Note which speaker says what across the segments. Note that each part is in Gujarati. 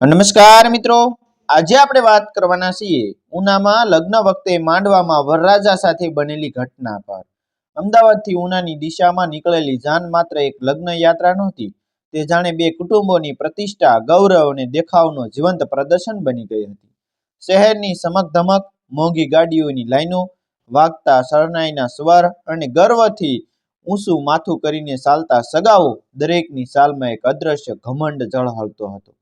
Speaker 1: નમસ્કાર મિત્રો. આજે આપણે વાત કરવાના છીએ ઉનામાં લગ્ન વખતે માંડવામાં વરરાજા સાથે બનેલી ઘટના પર. અમદાવાદથી ઉનાની દિશામાં નીકળેલી જાન માત્ર એક લગ્ન યાત્રા નહોતી, તે જાણે બે કુટુંબોની પ્રતિષ્ઠા, ગૌરવ અને દેખાવનો જીવંત પ્રદર્શન બની ગઈ હતી. શહેરની સમકધમક, મોંઘી ગાડીઓની લાઈનો, વાગતા શરણાઈના સ્વર અને ગર્વથી ઊંસું માથું કરીને ચાલતા સગાઓ દરેકની સાલમાં એક અદ્રશ્ય ઘમંડ ઝળહળતો હતો.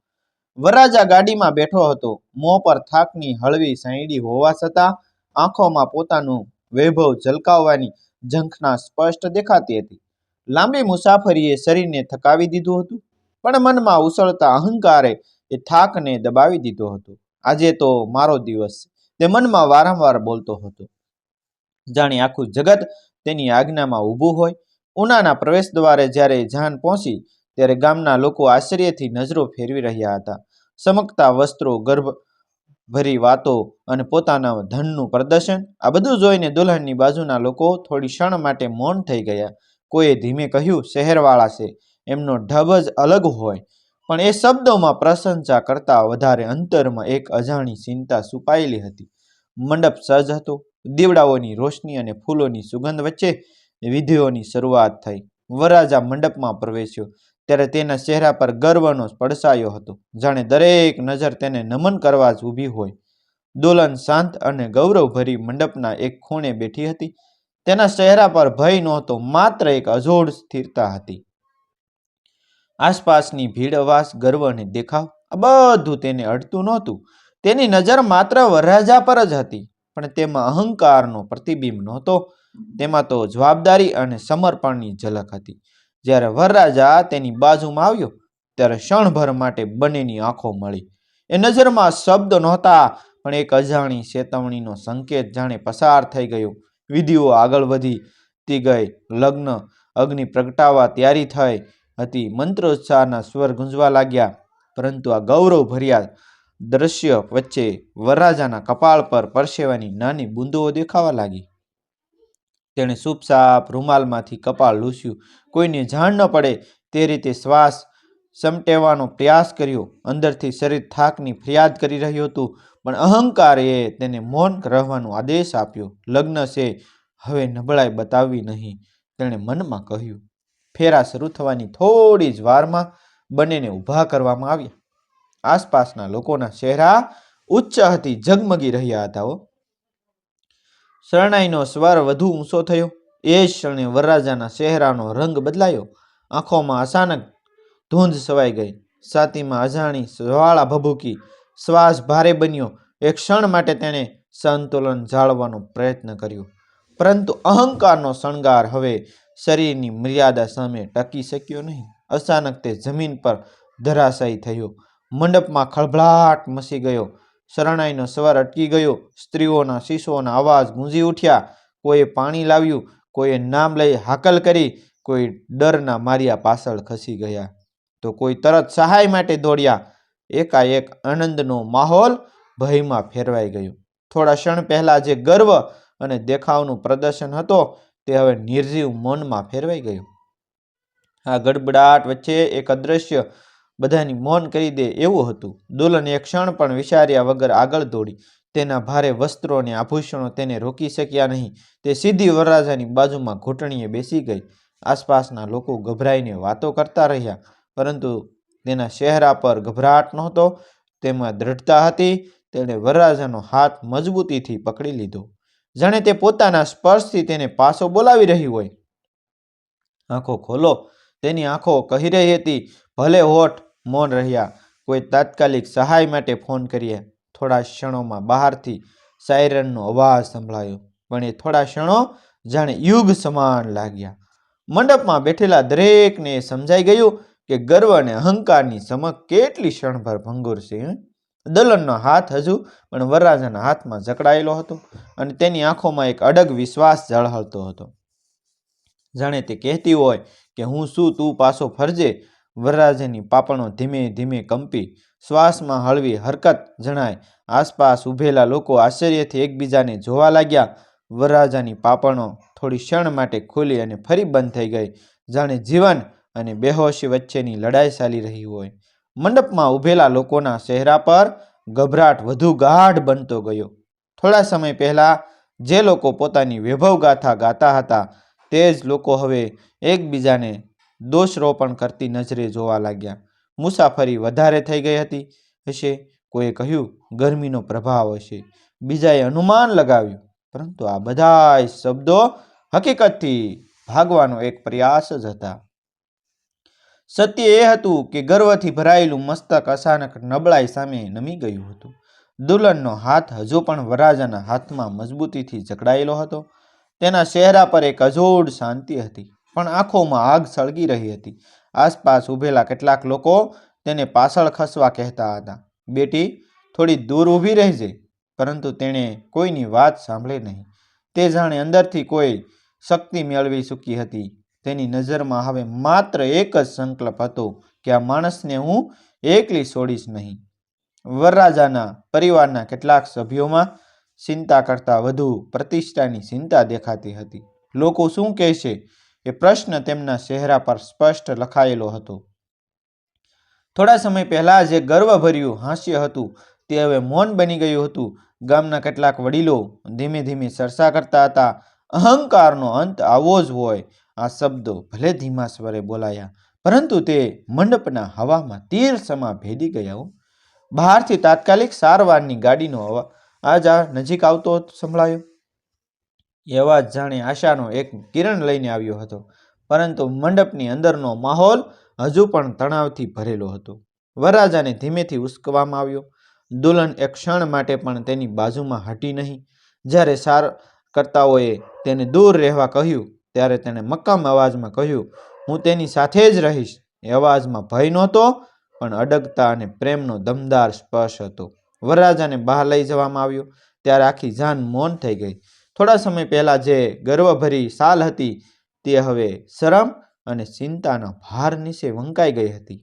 Speaker 1: વરરાજા ગાડીમાં બેઠો હતો. મોં પર થાકની હળવી સાયડી હોવા છતાં આંખોમાં પોતાનું વૈભવ ઝલકાવવાની ઝંખના સ્પષ્ટ દેખાતી હતી. લાંબી મુસાફરીએ શરીરને થકાવી દીધું હતું, પણ મનમાં ઉસળતા અહંકારે એ થાકને દબાવી દીધો હતો. આજે તો મારો દિવસ તે મનમાં વારંવાર બોલતો હતો. જાણે આખું જગત તેની આજ્ઞામાં ઊભું હોય. ઉનાના પ્રવેશ દ્વારે જ્યારે જાન પહોંચી ત્યારે ગામના લોકો આશ્ચર્યથી નજરો ફેરવી રહ્યા હતા. ચમકતા વસ્ત્રો ગર્ભ ભરી વાતો અને પોતાના ધનનું પ્રદર્શન, આ બધું જોઈને દુલ્હનની બાજુના લોકો થોડી ક્ષણ માટે મૌન થઈ ગયા. કોઈએ ધીમે કહ્યું, શહેરવાળા છે, એમનો ઢબ જ અલગ હોય. પણ એ શબ્દોમાં પ્રશંસા કરતાં વધારે અંતરમાં એક અજાણી ચિંતા છુપાયેલી હતી. મંડપ સજ હતો. દીવડાઓની રોશની અને ફૂલોની સુગંધ વચ્ચે વિધિઓની શરૂઆત થઈ. વરરાજા મંડપમાં પ્રવેશ્યો. ત્યારે તેના ચહેરા પર ગર્વનો પડસાયો હતો. જાણે દરેક નજર તેને નમન કરવા જ ઊભી હોય. દોલન શાંત અને ગૌરવભરી મંડપના એક ખૂણે બેઠી હતી. તેના ચહેરા પર ભય નહોતો, માત્ર એક અજોડ સ્થિરતા હતી. આસપાસની ભીડવાસ ગર્વને દેખાવ, આ બધું તેને અડતું નહોતું. તેની નજર માત્ર વરરાજા પર જ હતી, પણ તેમાં અહંકારનો પ્રતિબિંબ નહોતો. તેમાં તો જવાબદારી અને સમર્પણની ઝલક હતી. જ્યારે વરરાજા તેની બાજુમાં આવ્યો, ત્યારે ક્ષણભર માટે બંનેની આંખો મળી. એ નજરમાં શબ્દ નહોતા, પણ એક અજાણી ચેતવણીનો સંકેત જાણે પસાર થઈ ગયો. વિધિઓ આગળ વધીતી ગઈ. લગ્ન, અગ્નિ પ્રગટાવવા તૈયારી થઈ હતી. મંત્રોચ્ચારના સ્વર ગુંજવા લાગ્યા, પરંતુ આ ગૌરવ ભર્યા દ્રશ્ય વચ્ચે વરરાજાના કપાળ પર પરસેવાની નાની બૂંદો દેખાવા લાગી. તેણે સૂપસાપ રૂમાલમાંથી કપાળ લૂસ્યું. કોઈને જાણ ન પડે તે રીતે શ્વાસ સમટેવાનો પ્રયાસ કર્યો. અંદરથી શરીર થાકની ફરિયાદ કરી રહ્યું હતું, પણ અહંકારે તેને મૌન રહેવાનો આદેશ આપ્યો. લગ્ન છે, હવે નબળાઈ બતાવવી નહીં, તેણે મનમાં કહ્યું. ફેરા શરૂ થવાની થોડી જ વારમાં બંનેને ઊભા કરવામાં આવ્યા. આસપાસના લોકોના ચહેરા ઉચ્ચ હતી, ઝગમગી રહ્યા હતા શરણાઈનો સ્વર વધુ ઊંચો થયો. એ જ ક્ષણે વરરાજાના ચહેરાનો રંગ બદલાયો. આંખોમાં અચાનક ધૂંધ સવાઈ ગઈ. છાતીમાં અજાણી જ્વાળા ભભૂકી શ્વાસ ભારે બન્યો. એક ક્ષણ માટે તેણે સંતુલન જાળવવાનો પ્રયત્ન કર્યો. પરંતુ અહંકારનો શણગાર હવે શરીરની મર્યાદા સામે ટકી શક્યો નહીં. અચાનક તે જમીન પર ધરાશાયી થયો. મંડપમાં ખળભળાટ મસી ગયો. શરણાઈનો સ્વર અટકી ગયો. સ્ત્રીઓના શીશોના અવાજ ગુંજી ઉઠ્યા. કોઈએ પાણી લાવ્યું, કોઈએ નામ લઈ હાકલ કરી, કોઈ ડરના માર્યા પાછળ ખસી ગયા. તો કોઈ તરત સહાય માટે દોડ્યા. એકાએક આનંદનો માહોલ ભયમાં ફેરવાઈ ગયો. થોડા ક્ષણ પહેલા જે ગર્વ અને દેખાવનું પ્રદર્શન હતો, તે હવે નિર્જીવ મૌનમાં ફેરવાઈ ગયું. આ ગડબડાટ વચ્ચે એક અદ્રશ્ય બધાની મૌન કરી દે એવું હતું. દુલ્હન એક ક્ષણ પણ વિચાર્યા વગર આગળ દોડી. તેના ભારે વસ્ત્રો અને આભૂષણો તેને રોકી શક્યા નહીં. તે સીધી વરરાજાની બાજુમાં ઘૂંટણીએ બેસી ગઈ. આસપાસના લોકો ગભરાઈને વાતો કરતા રહ્યા, પરંતુ તેના ચહેરા પર ગભરાટ નહોતો, તેમાં દ્રઢતા હતી. તેણે વરરાજાનો હાથ મજબૂતીથી પકડી લીધો. જાણે તે પોતાના સ્પર્શથી તેને પાછો બોલાવી રહી હોય. આંખો ખોલો, તેની આંખો કહી રહી હતી. ભલે હોઠ મૌન રહ્યા, કોઈ તાત્કાલિક સહાય માટે ફોન કરીએ. થોડા ક્ષણોમાં બહારથી સાયરનનો અવાજ સંભળાયો. પણ એ થોડા ક્ષણો જાણે યુગ સમાન લાગ્યા. મંડપમાં બેઠેલા દરેકને એ સમજાઈ ગયું કે ગર્વ અને અહંકારની સમક કેટલી ક્ષણભર ભંગુર છે? દલનનો હાથ હજુ પણ વરરાજાના હાથમાં જકડાયેલો હતો અને તેની આંખોમાં એક અડગ વિશ્વાસ ઝળહળતો હતો. જાણે તે કહેતી હોય કે હું શું તું પાછો ફરજે વરરાજાની પાપણો ધીમે ધીમે કંપી, શ્વાસમાં હળવી હરકત જણાય. આસપાસ ઊભેલા લોકો આશ્ચર્યથી એકબીજાને જોવા લાગ્યા. વરરાજાની પાપણો થોડી ક્ષણ માટે ખુલી અને ફરી બંધ થઈ ગઈ. જાણે જીવન અને બેહોશી વચ્ચેની લડાઈ ચાલી રહી હોય. મંડપમાં ઊભેલા લોકોના ચહેરા પર ગભરાટ વધુ ગાઢ બનતો ગયો. થોડા સમય પહેલા જે લોકો પોતાની વૈભવ ગાથા ગાતા હતા, તે જ લોકો હવે એકબીજાને દોષરોપણ કરતી નજરે જોવા લાગ્યા. મુસાફરી વધારે થઈ ગઈ હતી. હશે, કોઈએ કહ્યું, ગરમીનો પ્રભાવ હશે. બીજાએ અનુમાન લગાવ્યું. પરંતુ આ બધા શબ્દો હકીકતથી ભાગવાનો એક પ્રયાસ જ હતા. સત્ય એ હતું કે ગર્વથી ભરાયેલું મસ્તક અચાનક નબળાઈ સામે નમી ગયું હતું. દુલ્હનનો હાથ હજુ પણ વરરાજાના હાથમાં મજબૂતીથી જકડાયેલો હતો. તેના ચહેરા પર એક અજોડ શાંતિ હતી. પણ આંખોમાં આગ સળગી રહી હતી. આસપાસ ઊભેલા કેટલાક લોકો તેને પાછળ ખસવા કહેતા હતા. બેટી, થોડી દૂર ઊભી રહેજે, પરંતુ તેણે કોઈની વાત સાંભળી નહીં. તે જાણે અંદરથી કોઈ શક્તિ મેળવી ચૂકી હતી. તેની નજરમાં હવે માત્ર એક જ સંકલ્પ હતો કે આ માણસને હું એકલી છોડીશ નહીં. વરરાજાના પરિવારના કેટલાક સભ્યોમાં ચિંતા કરતાં વધુ પ્રતિષ્ઠાની ચિંતા દેખાતી હતી. લોકો શું કહેશે? એ પ્રશ્ન તેમના ચહેરા પર સ્પષ્ટ લખાયેલો હતો. થોડા સમય પહેલા જે ગર્વભર્યું હાસ્ય હતું તે હવે મૌન બની ગયું હતું. ગામના કેટલાક વડીલો ધીમે ધીમે ચર્ચા કરતા હતા. અહંકારનો અંત આવો જ હોય, આ શબ્દો ભલે ધીમા સ્વરે બોલાયા, પરંતુ તે મંડપના હવામાં તીર સમા ભેદી ગયા. બહારથી તાત્કાલિક સારવારની ગાડીનો અવાજ આ નજીક આવતો સંભળાયો. એવા જ જાણે આશાનો એક કિરણ લઈને આવ્યો હતો. પરંતુ મંડપની અંદરનો માહોલ હજુ પણ તણાવથી ભરેલો હતો. વરરાજાને ધીમેથી ઉસકવામાં આવ્યો. દુલ્હન એક ક્ષણ માટે પણ તેની બાજુમાં હટી નહીં. જ્યારે સાર કરતાઓએ તેને દૂર રહેવા કહ્યું, ત્યારે તેણે મક્કમ અવાજમાં કહ્યું, હું તેની સાથે જ રહીશ. એ અવાજમાં ભય નહોતો, પણ અડગતા અને પ્રેમનો દમદાર સ્પર્શ હતો. વરરાજાને બહાર લઈ જવામાં આવ્યો. ત્યારે આખી જાન મૌન થઈ ગઈ. થોડા સમય પહેલાં જે ગર્વભરી સાલ હતી તે હવે શરમ અને ચિંતાના ભાર નીચે વંકાઈ ગઈ હતી.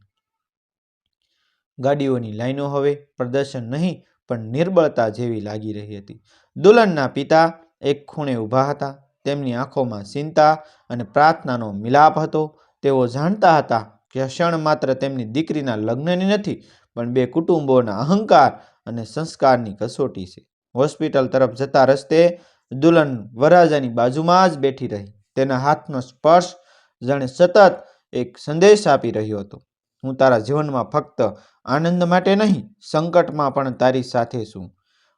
Speaker 1: ગાડીઓની લાઈનો હવે પ્રદર્શન નહીં, પણ નિર્બળતા જેવી લાગી રહી હતી. દુલ્હનના પિતા એક ખૂણે ઊભા હતા. તેમની આંખોમાં ચિંતા અને પ્રાર્થનાનો મિલાપ હતો. તેઓ જાણતા હતા કે ક્ષણ માત્ર તેમની દીકરીના લગ્નની નથી, પણ બે કુટુંબોના અહંકાર અને સંસ્કારની કસોટી છે. હોસ્પિટલ તરફ જતા રસ્તે દુલ્હન વરરાજાની બાજુમાં જ બેઠી રહી. તેના હાથનો સ્પર્શ જાણે સતત એક સંદેશ આપી રહ્યો હતો. હું તારા જીવનમાં ફક્ત આનંદ માટે નહીં, સંકટમાં પણ તારી સાથે છું.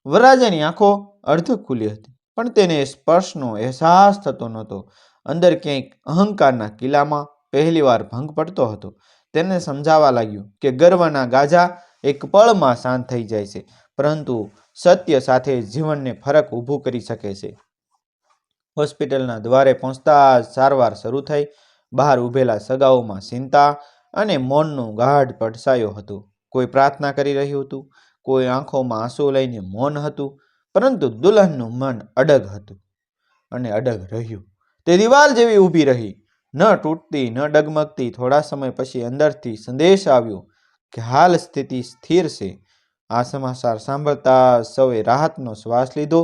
Speaker 1: વરરાજાની આંખો અર્ધ ખુલી હતી, પણ તેને સ્પર્શનો અહેસાસ થતો નહોતો. અંદર ક્યાંક અહંકારના કિલ્લામાં પહેલીવાર ભંગ પડતો હતો. તેને સમજાવા લાગ્યું કે ગર્વના ગાજા એક પળમાં શાંત થઈ જાય છે, પરંતુ સત્ય સાથે જીવનને ફરક ઊભું કરી શકે છે. હોસ્પિટલના દ્વારે પહોંચતા જ સારવાર શરૂ થઈ. બહાર ઊભેલા સગાઓમાં ચિંતા અને મૌનનો ગાઢ પડસાયો હતો. કોઈ પ્રાર્થના કરી રહ્યું હતું. કોઈ આંખોમાં આંસુ લઈને મૌન હતું. પરંતુ દુલ્હનનું મન અડગ હતું. અને અડગ રહ્યું. તે દિવાલ જેવી ઊભી રહી. ન તૂટતી, ન ડગમગતી થોડા સમય પછી અંદરથી સંદેશ આવ્યો કે હાલ સ્થિતિ સ્થિર છે. આ સમાચાર સાંભળતા સૌએ રાહતનો શ્વાસ લીધો,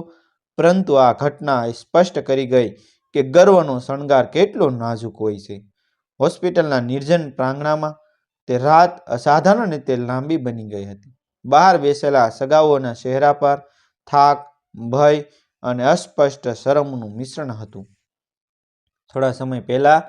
Speaker 1: પરંતુ આ ઘટના એ સ્પષ્ટ કરી ગઈ કે ગર્વનો શણગાર કેટલો નાજુક હોય છે. હોસ્પિટલના નિર્જન પ્રાંગણામાં તે રાત અસાધારણ રીતે લાંબી બની ગઈ હતી. બહાર બેસેલા સગાઓના ચહેરા પર થાક, ભય અને અસ્પષ્ટ શરમનું મિશ્રણ હતું. થોડા સમય પહેલા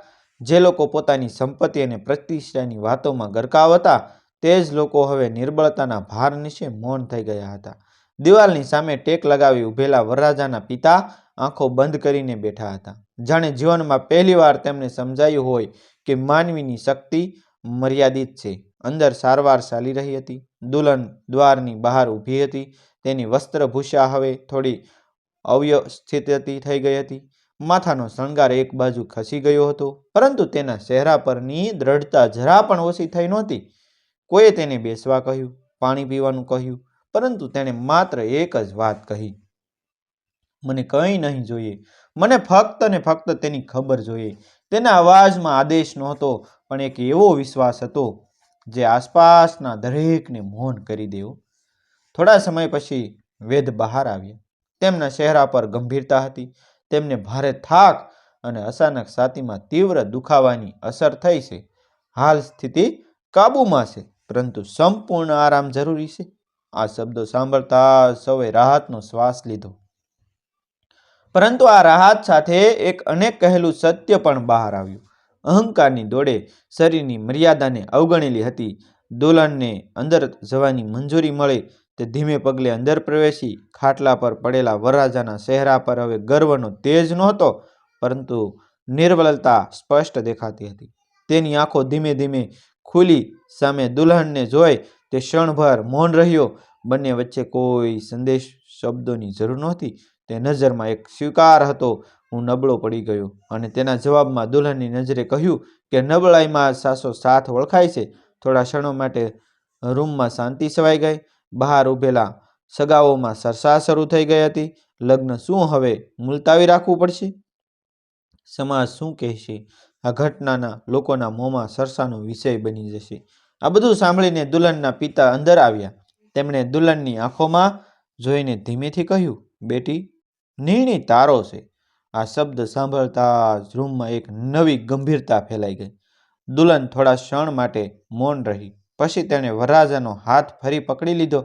Speaker 1: જે લોકો પોતાની સંપત્તિ અને પ્રતિષ્ઠાની વાતોમાં ગરકાવ હતા તે જ લોકો હવે નિર્બળતાના ભાર નીચે મૌન થઈ ગયા હતા. દિવાલની સામે ટેક લગાવી ઊભેલા વરરાજાના પિતા આંખો બંધ કરીને બેઠા હતા. જાણે જીવનમાં પહેલીવાર તેમને સમજાયું હોય કે માનવીની શક્તિ મર્યાદિત છે. અંદર સારવાર ચાલી રહી હતી. દુલ્હન દ્વારની બહાર ઊભી હતી. તેની વસ્ત્રભૂષા હવે થોડી અવ્યવસ્થિત થઈ ગઈ હતી. માથાનો શણગાર એક બાજુ ખસી ગયો હતો. પરંતુ તેના ચહેરા પરની દ્રઢતા જરા પણ ઓછી થઈ નહોતી. કોઈએ તેને બેસવા કહ્યું, પાણી પીવાનું કહ્યું, પરંતુ તેણે માત્ર એક જ વાત કહી. મને કંઈ નહીં જોઈએ. મને ફક્ત ને ફક્ત તેની ખબર જોઈએ. તેના અવાજમાં આદેશ નહોતો, પણ એક એવો વિશ્વાસ હતો, જે આસપાસના દરેકને મૌન કરી દેવો. થોડા સમય પછી વેદ બહાર આવ્યા. તેમના ચહેરા પર ગંભીરતા હતી. તેમને ભારે થાક અને અચાનક છાતીમાં તીવ્ર દુખાવાની અસર થઈ છે. હાલ સ્થિતિ કાબૂમાં છે. પરંતુ સંપૂર્ણ આરામ જરૂરી છે. આ શબ્દો સાંભળતા સૌએ રાહતનો શ્વાસ લીધો. પરંતુ આ રાહત સાથે એક અનેક કહેલું સત્ય પણ બહાર આવ્યું. અહંકારની દોડે શરીરની મર્યાદાને અવગણેલી હતી. દુલ્હનને અંદર જવાની મંજૂરી મળે તે ધીમે પગલે અંદર પ્રવેશી ખાટલા પર પડેલા વરરાજાના ચહેરા પર હવે ગર્વનો તેજ નહોતો, પરંતુ નિર્બલતા સ્પષ્ટ દેખાતી હતી. તેની આંખો ધીમે ધીમે ખુલી સામે દુલ્હનને જોઈ તે ક્ષણભર મૌન રહ્યો. બંને વચ્ચે કોઈ સંદેશ શબ્દોની જરૂર નહોતી. તે નજરમાં એક સ્વીકાર હતો. હું નબળો પડી ગયો અને તેના જવાબમાં દુલ્હનની નજરે કહ્યું કે નબળાઈમાં સાસો સાથ ઓળખાય છે. થોડા ક્ષણો માટે રૂમમાં શાંતિ છવાઈ ગઈ. બહાર ઊભેલા સગાઓમાં સરસા શરૂ થઈ ગઈ હતી. લગ્ન શું હવે મુલતાવી રાખવું પડશે? સમાજ શું કહેશે? આ ઘટનાના લોકોના મોંમાં સરસાનો વિષય બની જશે. આ બધું સાંભળીને દુલ્હનના પિતા અંદર આવ્યા. તેમણે દુલ્હનની આંખોમાં જોઈને ધીમેથી કહ્યું, બેટી નિર્ણય તારો છે. આ શબ્દ સાંભળતા જ રૂમમાં એક નવી ગંભીરતા ફેલાઈ ગઈ. દુલ્હન થોડા ક્ષણ માટે મૌન રહી. પછી તેણે વરરાજાનો હાથ ફરી પકડી લીધો.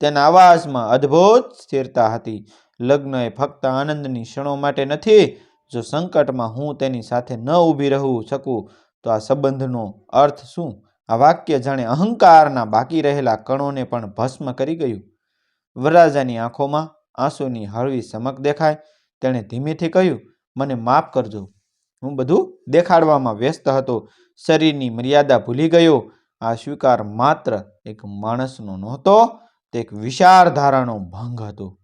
Speaker 1: તેના અવાજમાં અદ્ભુત સ્થિરતા હતી. લગ્ન એ ફક્ત આનંદની ક્ષણો માટે નથી જો સંકટમાં હું તેની સાથે ન ઊભી રહું શકું, તો આ સંબંધનો અર્થ શું? આ વાક્ય જાણે અહંકારના બાકી રહેલા કણોને પણ ભસ્મ કરી ગયું. વરરાજાની આંખોમાં આંસુની હળવી ચમક દેખાય. તેણે ધીમેથી કહ્યું, મને માફ કરજો. હું બધું દેખાડવામાં વ્યસ્ત હતો. શરીરની મર્યાદા ભૂલી ગયો. આ સ્વીકાર માત્ર એક માણસનો નહોતો, તે એક વિચારધારાનો ભંગ હતો.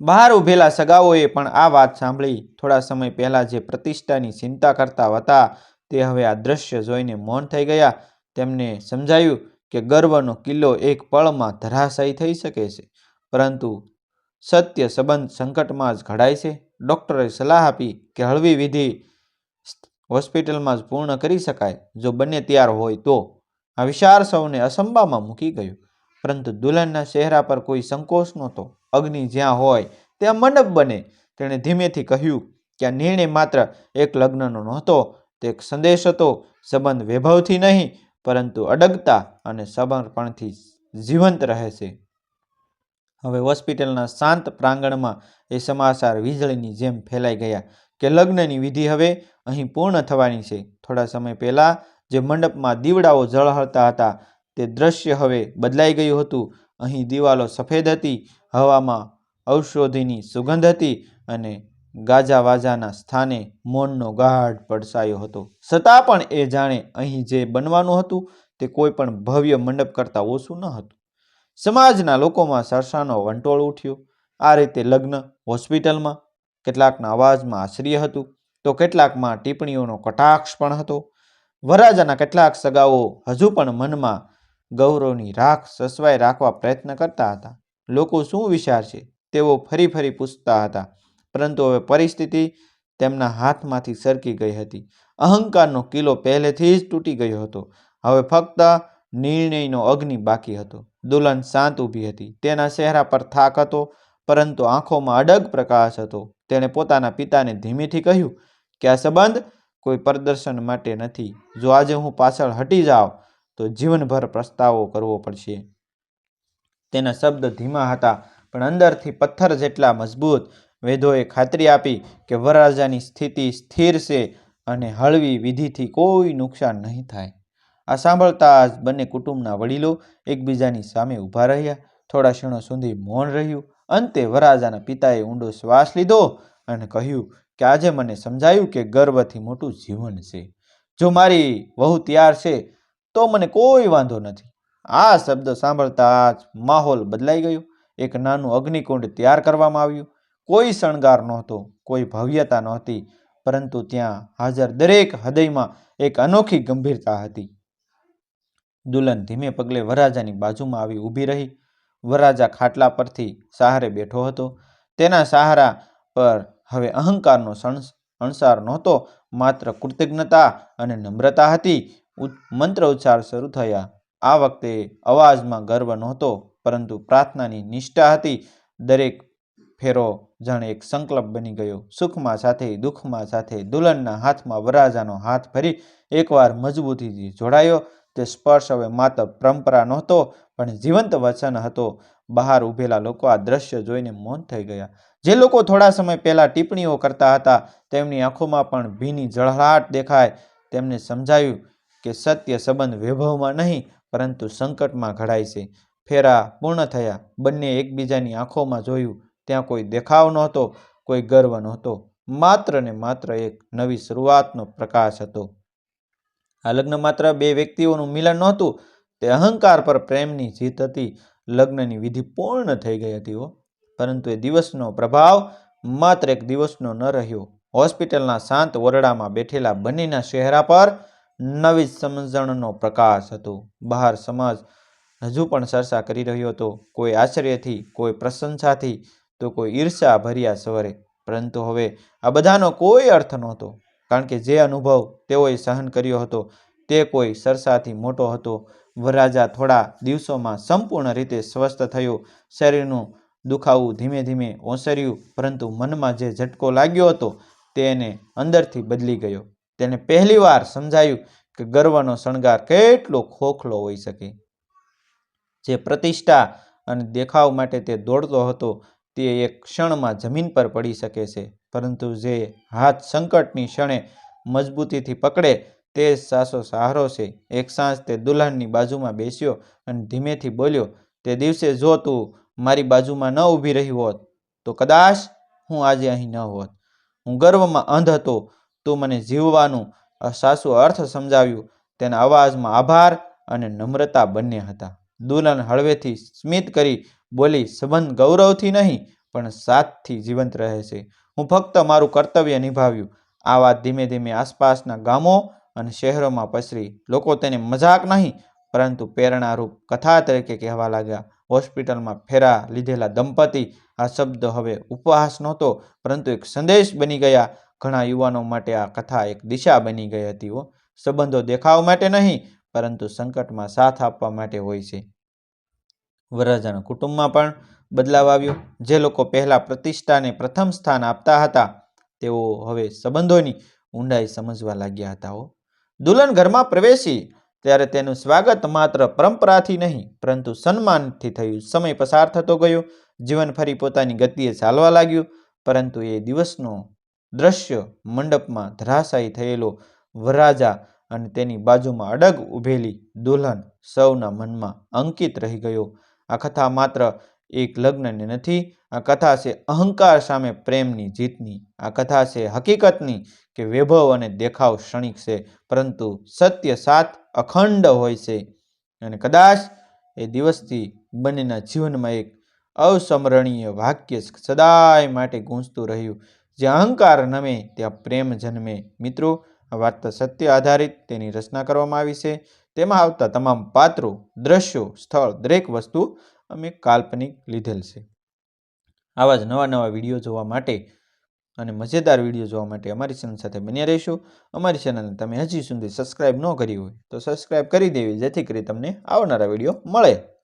Speaker 1: બહાર ઊભેલા સગાઓએ પણ આ વાત સાંભળી. થોડા સમય પહેલાં જે પ્રતિષ્ઠાની ચિંતા કરતા હતા, તે હવે આ દ્રશ્ય જોઈને મૌન થઈ ગયા. તેમને સમજાયું કે ગર્વનો કિલ્લો એક પળમાં ધરાશાયી થઈ શકે છે. પરંતુ સત્ય સંબંધ સંકટમાં જ ઘડાય છે. ડૉક્ટરે સલાહ આપી કે હળવી વિધિ હોસ્પિટલમાં જ પૂર્ણ કરી શકાય. જો બંને તૈયાર હોય તો. આ વિચાર સૌને અસંભામાં મૂકી ગયો. પરંતુ દુલ્હનના ચહેરા પર કોઈ સંકોચ નહોતો. અગ્નિ જ્યાં હોય ત્યાં મંડપ બને. તેણે ધીમેથી કહ્યું કે આ નિર્ણય માત્ર એક લગ્નનો નહોતો, તે એક સંદેશ હતો. સંબંધ વૈભવથી નહીં, પરંતુ અડગતા અને સમર્પણથી જીવંત રહે છે હવે હોસ્પિટલના શાંત પ્રાંગણમાં એ સમાચાર વીજળીની જેમ ફેલાઈ ગયા કે લગ્નની વિધિ હવે અહીં પૂર્ણ થવાની છે. થોડા સમય પહેલાં જે મંડપમાં દીવડાઓ ઝળહળતા હતા, તે દ્રશ્ય હવે બદલાઈ ગયું હતું. અહીં દિવાલો સફેદ હતી, હવામાં ઔષધિની સુગંધ હતી અને ગાજાવાજાના સ્થાને મૌનનો ગાઢ પડસાયો હતો. છતાં પણ એ જાણે અહીં જે બનવાનું હતું તે કોઈ પણ ભવ્ય મંડપ કરતાં ઓછું ન હતું. સમાજના લોકોમાં સરસાનો વંટોળ ઉઠ્યો. આ રીતે લગ્ન, હોસ્પિટલમાં કેટલાકના અવાજમાં આશ્ચર્ય હતું, તો કેટલાકમાં ટિપ્પણીઓનો કટાક્ષ પણ હતો. વરરાજાના કેટલાક સગાઓ હજુ પણ મનમાં ગૌરવની રાખ સસવાઈ રાખવા પ્રયત્ન કરતા હતા. લોકો શું વિચારશે તેઓ ફરી ફરી પૂછતા હતા. પરંતુ હવે પરિસ્થિતિ તેમના હાથમાંથી સરકી ગઈ હતી. અહંકારનો કિલ્લો પહેલેથી જ તૂટી ગયો હતો. હવે ફક્ત નિર્ણયનો અગ્નિ બાકી હતો. દુલ્હન શાંત ઊભી હતી. તેના ચહેરા પર થાક હતો, પરંતુ આંખોમાં અડગ પ્રકાશ હતો. તેણે પોતાના પિતાને ધીમેથી કહ્યું કે આ સંબંધ? કોઈ પ્રદર્શન માટે નથી. જો આજે હું પાછળ હટી જાઉં તો જીવનભર પ્રસ્તાવો કરવો પડશે. તેના શબ્દ ધીમા હતા, પણ અંદરથી પથ્થર જેટલા મજબૂત વેદોએ ખાતરી આપી કે વરરાજાની સ્થિતિ સ્થિર છે અને હળવી વિધિથી કોઈ નુકસાન નહીં થાય. આ સાંભળતા જ બંને કુટુંબના વડીલો એકબીજાની સામે ઊભા રહ્યા. થોડા ક્ષણો સુધી મૌન રહ્યું. અંતે વરરાજાના પિતાએ ઊંડો શ્વાસ લીધો અને કહ્યું કે આજે મને સમજાયું કે ગર્વથી મોટું જીવન છે. જો મારી વહુ તૈયાર છે તો મને કોઈ વાંધો નથી. આ શબ્દ સાંભળતા જ માહોલ બદલાઈ ગયો. એક નાનું અગ્નિકુંડ તૈયાર કરવામાં આવ્યું. કોઈ શણગાર નહોતો, કોઈ ભવ્યતા નહોતી, પરંતુ ત્યાં હાજર દરેક હૃદયમાં એક અનોખી ગંભીરતા હતી. દુલ્હન ધીમે પગલે વરરાજાની બાજુમાં આવી ઊભી રહી. વરરાજા ખાટલા પરથી સહારે બેઠો હતો. તેના સહારા પર હવે અહંકારનો અણસાર નહોતો, માત્ર કૃતજ્ઞતા અને નમ્રતા હતી. મંત્ર ઉચ્ચાર શરૂ થયા. આ વખતે અવાજમાં ગર્વ નહોતો, પરંતુ પ્રાર્થનાની નિષ્ઠા હતી. દરેક ફેરો જાણે એક સંકલ્પ બની ગયો. સુખમાં સાથે, દુઃખમાં સાથે, દુલ્હનના હાથમાં વરાજાનો હાથ ભરી એકવાર મજબૂતીથી જોડાયો. તે સ્પર્શ હવે માત્ર પરંપરા નહોતો, પણ જીવંત વચન હતો. બહાર ઊભેલા લોકો આ દ્રશ્ય જોઈને મૌન થઈ ગયા. જે લોકો થોડા સમય પહેલાં ટિપ્પણીઓ કરતા હતા, તેમની આંખોમાં પણ ભીની જળહાટ દેખાય. તેમને સમજાયું કે સત્ય સંબંધ વૈભવમાં નહીં, પરંતુ સંકટમાં ઘડાય છે. ફેરા પૂર્ણ થયા. બંને એકબીજાની આંખોમાં જોયું. ત્યાં કોઈ દેખાવ નહોતો, કોઈ ગર્વ નહોતો. માત્ર ને માત્ર એક નવી શરૂઆતનો પ્રકાશ હતો. આ લગ્ન માત્ર બે વ્યક્તિઓનું મિલન નહોતું. તે અહંકાર પર પ્રેમની જીત હતી. લગ્નની વિધિ પૂર્ણ થઈ ગઈ હતી પરંતુ એ દિવસનો પ્રભાવ માત્ર એક દિવસનો ન રહ્યો. હોસ્પિટલના શાંત ઓરડામાં બેઠેલા બંનેના ચહેરા પર નવી સમજણનો પ્રકાશ હતો. બહાર સમાજ હજુ પણ ચર્ચા કરી રહ્યો હતો. કોઈ આશ્ચર્યથી, કોઈ પ્રશંસાથી તો કોઈ ઈર્ષા ભર્યા સવરે. પરંતુ હવે આ બધાનો કોઈ અર્થ નહોતો. કારણ કે જે અનુભવ તેઓએ સહન કર્યો હતો તે કોઈ સરસાથી મોટો હતો. વરરાજા થોડા દિવસોમાં સંપૂર્ણ રીતે સ્વસ્થ થયો. શરીરનું દુખાવું ધીમે ધીમે ઓસર્યું, પરંતુ મનમાં જે ઝટકો લાગ્યો હતો તે એને અંદરથી બદલી ગયો. તેને પહેલીવાર સમજાયું કે ગર્વનો શણગાર કેટલો ખોખલો હોઈ શકે. જે પ્રતિષ્ઠા અને દેખાવ માટે તે દોડતો હતો, તે એક ક્ષણમાં જમીન પર પડી શકે છે, પરંતુ જે હાથ સંકટની ક્ષણે મજબૂતીથી પકડે તે જ સાસો સહારો છે. એક સાંજ તે દુલ્હનની બાજુમાં બેસ્યો અને ધીમેથી બોલ્યો, તે દિવસે જો તું મારી બાજુમાં ન ઊભી રહી હોત, તો કદાચ હું આજે અહીં ન હોત. હું ગર્વમાં અંધ હતો તું મને જીવવાનું સાસુ અર્થ સમજાવ્યું. તેના અવાજમાં આભાર અને નમ્રતા બંને હતા. દુલ્હન હળવેથી સ્મિત કરી બોલી, સંબંધ ગૌરવથી નહીં, પણ સાથથી જીવંત રહે છે. હું ફક્ત મારું કર્તવ્ય નિભાવ્યું. આ વાત ધીમે ધીમે આસપાસના ગામો અને શહેરોમાં પસરી. લોકો તેને મજાક નહીં, પરંતુ પ્રેરણારૂપ કથા તરીકે કહેવા લાગ્યા. હોસ્પિટલમાં ફેરા લીધેલા દંપતી, આ શબ્દ હવે ઉપહાસ નહોતો, પરંતુ એક સંદેશ બની ગયા. ઘણા યુવાનો માટે આ કથા એક દિશા બની ગઈ હતી હો. સંબંધો દેખાવ માટે નહીં, પરંતુ સંકટમાં સાથ આપવા માટે હોય છે. વરરાજાના કુટુંબમાં પણ બદલાવ આવ્યો. જે લોકો પહેલા પ્રતિષ્ઠાને પ્રથમ સ્થાન આપતા હતા, તેઓ હવે સંબંધોની ઊંડાઈ સમજવા લાગ્યા હતા હો. દુલ્હન ઘરમાં પ્રવેશી, ત્યારે તેનું સ્વાગત માત્ર પરંપરાથી નહીં, પરંતુ સન્માનથી થયું. સમય પસાર થતો ગયો. જીવન ફરી પોતાની ગતિએ ચાલવા લાગ્યું, પરંતુ એ દિવસનો દ્રશ્ય મંડપમાં ધરાશાયી થયેલો વરરાજા અને તેની બાજુમાં અડગ ઊભેલી દુલ્હન સૌના મનમાં અંકિત રહી ગયો. આ કથા માત્ર એક લગ્નની નથી, આ કથા છે અહંકાર સામે પ્રેમની જીતની. આ કથા છે હકીકતની કે વૈભવ અને દેખાવ ક્ષણિક છે, પરંતુ સત્ય સાથ અખંડ હોય છે. અને કદાચ એ દિવસથી બંનેના જીવનમાં એક અવસ્મરણીય વાક્ય સદાય માટે ગૂંજતું રહ્યું. જે અહંકાર નમે ત્યાં પ્રેમ જન્મે. મિત્રો, આ વાર્તા સત્ય આધારિત તેની રચના કરવામાં આવી છે. તેમાં આવતા તમામ પાત્રો, દ્રશ્યો, સ્થળ, દરેક વસ્તુ અમે કાલ્પનિક લીધેલ છે. આવા જ નવા નવા વીડિયો જોવા માટે અને મજેદાર વીડિયો જોવા માટે અમારી ચેનલ સાથે બન્યા રહેશો. અમારી ચેનલને તમે હજી સુધી સબસ્ક્રાઇબ ન કરી હોય તો સબસ્ક્રાઇબ કરી દેવી જેથી કરી તમને આવનારા વીડિયો મળે.